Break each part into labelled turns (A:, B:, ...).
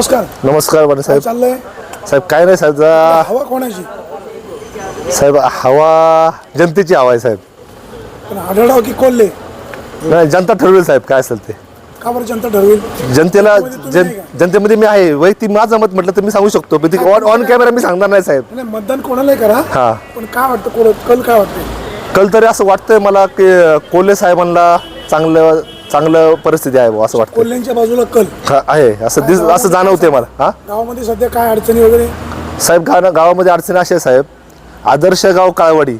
A: नमस्कार.
B: नमस्कार बने
A: काय
B: साहेब
A: चाललंय?
B: साहेब काय नाही साहेब जा-
A: हवा कोणाची?
B: साहेब हवा जनतेची हवा आहे साहेब.
A: पण आढळराव की कोल्हे?
B: नाही जनता ठरवेल साहेब काय असेल ते.
A: का बरं जनता ठरवेल?
B: जनतेला
A: तुम्ही
B: जन
A: नाही?
B: जनतेमध्ये मी आहे. वैयक्तिक माझं मत म्हटलं तर मी सांगू शकतो. पण ते ऑन ऑन कॅमेरा मी सांगणार नाही साहेब.
A: नाही मतदान कोणालाही करा.
B: हा.
A: पण काय वाटतं कोण कल काय वाटतं
B: कल तरी असं वाटतंय मला की कोल्हे साहेबांना चांगलं चांगलं परिस्थिती आहे बुवा, असं वाटतं
A: कोल्ह्यांच्या बाजूला कल.
B: हा, आहे. असं दिस असं जाणवते मला. हा?
A: गावामध्ये सध्या काय अडचणी वगैरे?
B: साहेब गा गावामध्ये अडचणी अशी आहे साहेब. आदर्श गाव काळवाडी.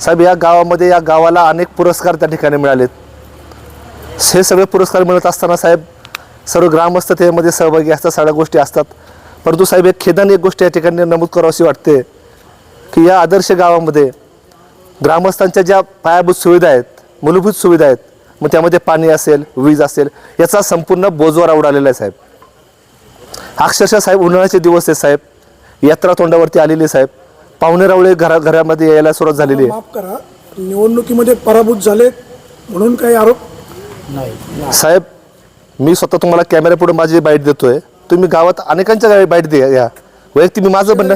B: साहेब या गावामध्ये या गावाला अनेक पुरस्कार त्या ठिकाणी मिळालेत. हे सगळे पुरस्कार मिळत असताना साहेब सर्व ग्रामस्थ त्यामध्ये सहभागी असतात सगळ्या गोष्टी असतात. परंतु साहेब एक खेदाने एक गोष्ट या ठिकाणी नमूद करावीशी वाटते की या आदर्श गावामध्ये ग्रामस्थांच्या ज्या पायाभूत सुविधा आहेत मूलभूत सुविधा आहेत मग त्यामध्ये पाणी असेल वीज असेल याचा संपूर्ण बोजवारा उडालेला आहे साहेब. अक्षरशः साहेब उन्हाळ्याचे दिवस आहेत साहेब. यात्रा तोंडावरती आलेली आहे, साहेब. पाहुणे रावळे घरा घरामध्ये यायला सुरुवात झालेली आहे.
A: माफ करा निवडणुकीमध्ये पराभूत झालेत म्हणून काही आरोप?
B: साहेब मी स्वतः तुम्हाला कॅमेऱ्यापुढे माझी बाईट देतोय. तुम्ही गावात अनेकांच्या गावी बाईट द्या या. वैयक्तिक मी माझं म्हणणं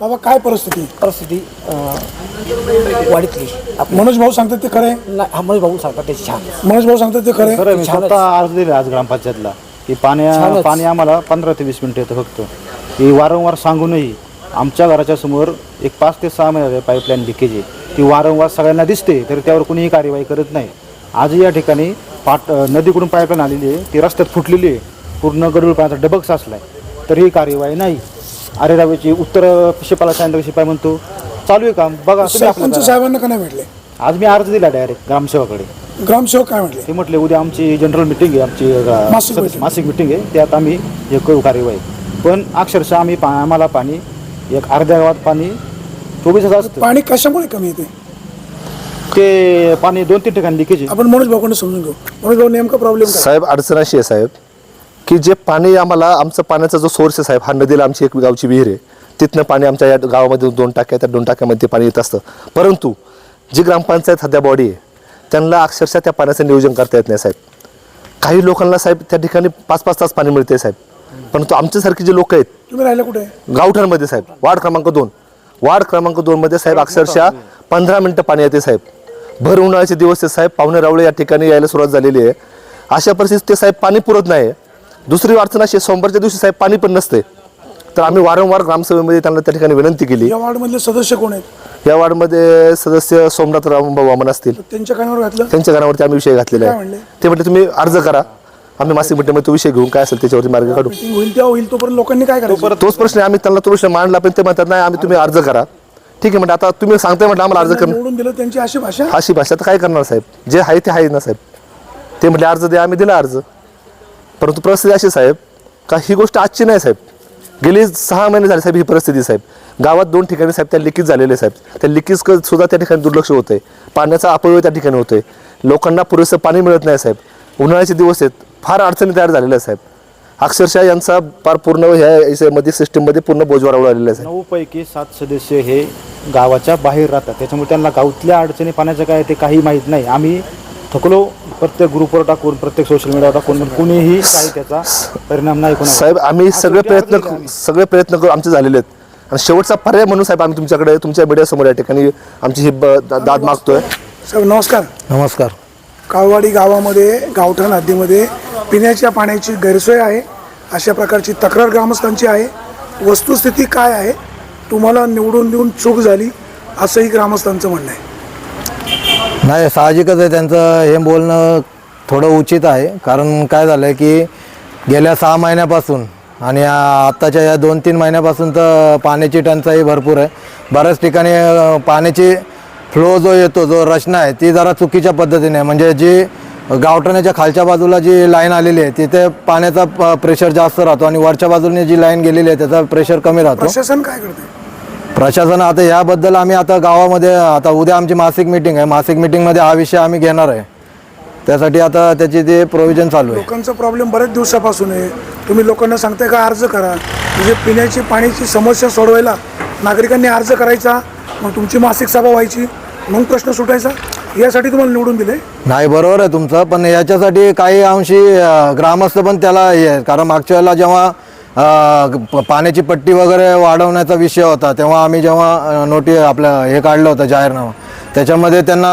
A: बाबा काय परिस्थिती?
C: परिस्थिती अं, वाढीतली. आप-
A: मनोज भाऊ सांगतात ते खरंय
C: नाही, हा महेश भाऊ सांगतात ते छान.
A: मनोज भाऊ सांगतात ते
D: खरं? मी
C: छानच.
D: स्वतः अर्ज दिले आज ग्रामपंचायतला की पाण्या
C: छानच.
D: पाणी आम्हाला पंधरा ते वीस मिनिटं येतं फक्त. की वारंवार सांगूनही आमच्या घराच्या समोर एक पाच ते सहा महिने पाईपलाईन लिकेज आहे. ती वारंवार सगळ्यांना दिसते तरी त्यावर कोणीही कार्यवाही करत नाही. आजही या ठिकाणी पाट अं, नदीकडून पाईपलाईन आलेली आहे ती रस्त्यात फुटलेली आहे. पूर्ण गडूळ पाण्याचा डबक साचला आहे तरीही कार्यवाही नाही. अरे रावेची उत्तर शिपाला सांगितलं शिपाई म्हणतो चालू आहे काम बघा तुम्ही आपलं
A: सरपंच
D: करा.
A: साहेबांना का नाही भेटले?
D: आज मी अर्ज दिला डायरेक्ट ग्रामसेवाकडे
A: ग्रामसेवक काय म्हटले?
D: ते म्हटले उद्या आमची जनरल मिटिंग आहे आमची अ,
A: मासिक
D: सदस्य-
A: meeting.
D: मासिक मिटिंग आहे त्यात आम्ही हे करू कार्यवाही. पण अक्षरशः आम्ही पा आम्हाला पाणी एक अर्ध्या गावात पाणी चोवीस तास असतं.
A: पाणी कशामुळे कमी येते?
D: ते पाणी दोन तीन ठिकाणी लिकेज आहे.
A: आपण मनोज भाऊकडे समजून घेऊ. मनोज भाऊ नेमका प्रॉब्लेम काय?
B: साहेब अडचण अशी आहे साहेब. की जे पाणी आम्हाला आमचं पाण्याचा जो सोर्स आहे साहेब हा नदीला आमची एक गावची विहीर आहे. तिथनं पाणी आमच्या या गावामध्ये दोन टाक्या त्या दोन टाक्यामध्ये ते पाणी येत असतं. परंतु जी ग्रामपंचायत सध्या बॉडी आहे त्यांना अक्षरशः त्या पाण्याचं नियोजन करता येत नाही साहेब. काही लोकांना साहेब त्या ठिकाणी पाच पाच तास पाणी मिळते साहेब. परंतु आमच्यासारखी जे लोक आहेत
A: तुम्ही राहिला कुठे?
B: गावठाणमध्ये साहेब वार्ड क्रमांक दोन. वार्ड क्रमांक दोन मध्ये साहेब अक्षरशः पंधरा मिनिटं पाणी येते साहेब. भर उन्हाळ्याचे दिवस ते साहेब पाहुणे रावळे या ठिकाणी यायला सुरुवात झालेली आहे. अशा परिस्थितीत ते साहेब पाणी पुरत नाही. दुसरी अडचण अशी सोमवारच्या दिवशी साहेब पाणी पण नसते तर आम्ही वारंवार ग्रामसभेमध्ये त्यांना त्या ठिकाणी विनंती केली.
A: या वॉर्डमधले सदस्य कोण आहेत?
B: या वार्डमध्ये सदस्य सोमनाथ रामभाऊ वामन असतील.
A: त्यांच्या कानावर घातलं?
B: त्यांच्या घरावरती आम्ही विषय घातलेला
A: काय
B: आहे? ते म्हटले तुम्ही अर्ज करा. आम्ही मासिक मिटिंगमध्ये तो विषय घेऊन काय असेल त्याच्यावरती मार्ग काढू.
A: मीटिंग होईल तेव्हा होईल तोपर्यंत लोकांनी काय करायचं?
B: तोच प्रश्न आम्ही त्यांना तो प्रश्न मांडला पण ते म्हणतात नाही आम्ही तुम्ही अर्ज करा. ठीक आहे म्हणजे आता तुम्ही सांगताय म्हटलं आम्हाला अर्ज करणं.
A: निवडून दिलं त्यांची अशी भाषा?
B: अशी भाषा तर काय करणार साहेब? जे आहे ते आहे ना साहेब. ते म्हटले अर्ज द्या आम्ही दिला अर्ज. परंतु परिस्थिती अशी साहेब का ही गोष्ट आजची नाही साहेब. गेली सहा महिने झाले साहेब ही परिस्थिती साहेब. गावात दोन ठिकाणी साहेब त्या लिकीज झालेले साहेब. त्या लिकीज सुद्धा त्या ठिकाणी दुर्लक्ष होतंय. पाण्याचा अपव्यय त्या ठिकाणी होतो आहे लोकांना पुरेसं पाणी मिळत नाही साहेब. उन्हाळ्याचे दिवस आहेत. फार अडचणी तयार झालेल्या आहेत साहेब. अक्षरशः यांचा फार पूर्ण ह्या मध्ये सिस्टीममध्ये पूर्ण बोजवारा उडालेला आहे
D: नऊ पैकी सात सदस्य हे गावाच्या बाहेर राहतात. त्याच्यामुळे त्यांना गावातल्या अडचणी पाण्याचं काय ते काही माहीत नाही. आम्ही थकलो प्रत्येक ग्रुपवर टाकून प्रत्येक सोशल मीडियावर टाकून पण कुणीही काही त्याचा परिणाम नाही कोणावर.
B: साहेब आम्ही सगळे प्रयत्न. सगळे प्रयत्न करू आमचे झालेले आहेत. आणि शेवटचा पर्याय म्हणून साहेब आम्ही तुमच्याकडे तुमच्या मीडियासमोर या ठिकाणी आमची ही ब- दा- दाद मागतोय.
A: साहेब नमस्कार.
C: नमस्कार.
A: काळवाडी गावामध्ये गावठाण हद्दीमध्ये पिण्याच्या पाण्याची गैरसोय आहे. अशा प्रकारची तक्रार ग्रामस्थांची आहे. वस्तुस्थिती काय आहे तुम्हाला निवडून देऊन चूक झाली असंही ग्रामस्थांचं म्हणणं आहे.
E: नाही साहजिकच आहे त्यांचं हे बोलणं थोडं उचित आहे. कारण काय झालं आहे की गेल्या सहा महिन्यापासून आणि आत्ताच्या या दोन तीन महिन्यापासून तर पाण्याची टंचाई भरपूर आहे. बऱ्याच ठिकाणी पाण्याची फ्लो जो येतो जो रचना आहे ती जरा चुकीच्या पद्धतीने म्हणजे जी गावठाण्याच्या खालच्या बाजूला जी लाईन आलेली आहे तिथे पाण्याचा प्रेशर जास्त राहतो आणि वरच्या बाजूने जी लाईन गेलेली आहे त्याचा प्रेशर कमी राहतो.
A: प्रशासन काय करते
E: प्रशासन आता याबद्दल आम्ही आता गावामध्ये आता उद्या आमची मासिक मिटिंग आहे. मासिक मिटिंगमध्ये हा विषय आम्ही घेणार आहे. त्यासाठी आता त्याची ते प्रोव्हिजन चालू आहे.
A: लोकांचा प्रॉब्लेम बरेच दिवसापासून आहे. तुम्ही लोकांना सांगताय का अर्ज करा? म्हणजे पिण्याची पाण्याची समस्या सोडवायला नागरिकांनी अर्ज करायचा मग तुमची मासिक सभा व्हायची मग प्रश्न सुटायचा? यासाठी तुम्हाला निवडून दिले?
E: नाही बरोबर आहे तुमचं पण याच्यासाठी काही अंशी अं, ग्रामस्थ पण त्याला हे आहे कारण मागच्या वेळेला जेव्हा पाण्याची पट्टी वगैरे वाढवण्याचा विषय होता. तेव्हा आम्ही जेव्हा नोटी आपलं हे काढलं होतं जाहीरनामा त्याच्यामध्ये त्यांना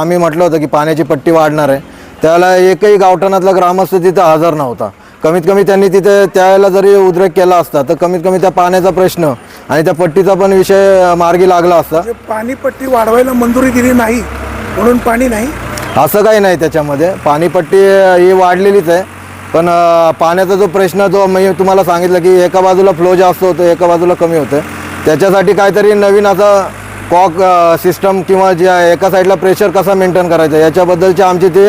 E: आम्ही म्हटलं होतं की पाण्याची पट्टी वाढणार आहे. त्यावेळेला एकही गावठाणातला ग्रामस्थ तिथं हजर नव्हता. कमीत कमी त्यांनी तिथे त्यावेळेला जरी उद्रेक केला असता तर कमीत कमी त्या पाण्याचा प्रश्न आणि त्या पट्टीचा पण विषय मार्गी लागला असता.
A: म्हणजे पाणीपट्टी वाढवायला मंजुरी दिली नाही म्हणून पाणी नाही?
E: असं काही नाही त्याच्यामध्ये. पाणीपट्टी ही वाढलेलीच आहे. पण पाण्याचा जो प्रश्न जो मी तुम्हाला सांगितलं की एका बाजूला फ्लो जास्त होतो एका बाजूला कमी होतं त्याच्यासाठी काहीतरी नवीन असं कॉक सिस्टम किंवा जे आहे, एका साईडला प्रेशर कसा मेंटेन करायचं याच्याबद्दलचे आमचे ते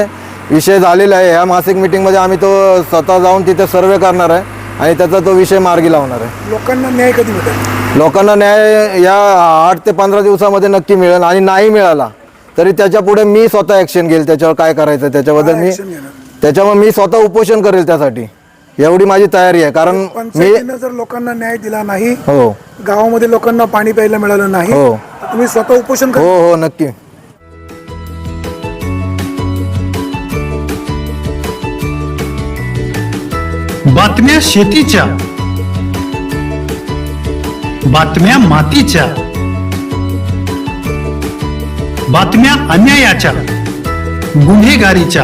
E: विषय झालेले आहे ह्या मासिक मिटिंगमध्ये आम्ही तो स्वतः जाऊन तिथे सर्वे करणार आहे आणि त्याचा तो विषय मार्गी लावणार आहे.
A: लोकांना न्याय कधी मिळेल?
E: लोकांना न्याय या आठ ते पंधरा दिवसामध्ये नक्की मिळेल आणि नाही मिळाला तरी त्याच्या पुढे मी स्वतः ॲक्शन घेईल त्याच्यावर काय करायचं त्याच्याबद्दल मी त्याच्यावर मी स्वतः उपोषण करेल त्यासाठी. एवढी माझी तयारी आहे. कारण मी
A: पंचायतीनं जर लोकांना न्याय दिला नाही
E: हो.
A: गावामध्ये लोकांना पाणी प्यायला मिळालं नाही
E: हो.
A: तर तुम्ही स्वतः उपोषण करा.
E: हो हो नक्की.
F: बातम्या शेतीच्या बातम्या मातीच्या बातम्या अन्यायाच्या गुन्हेगारीच्या.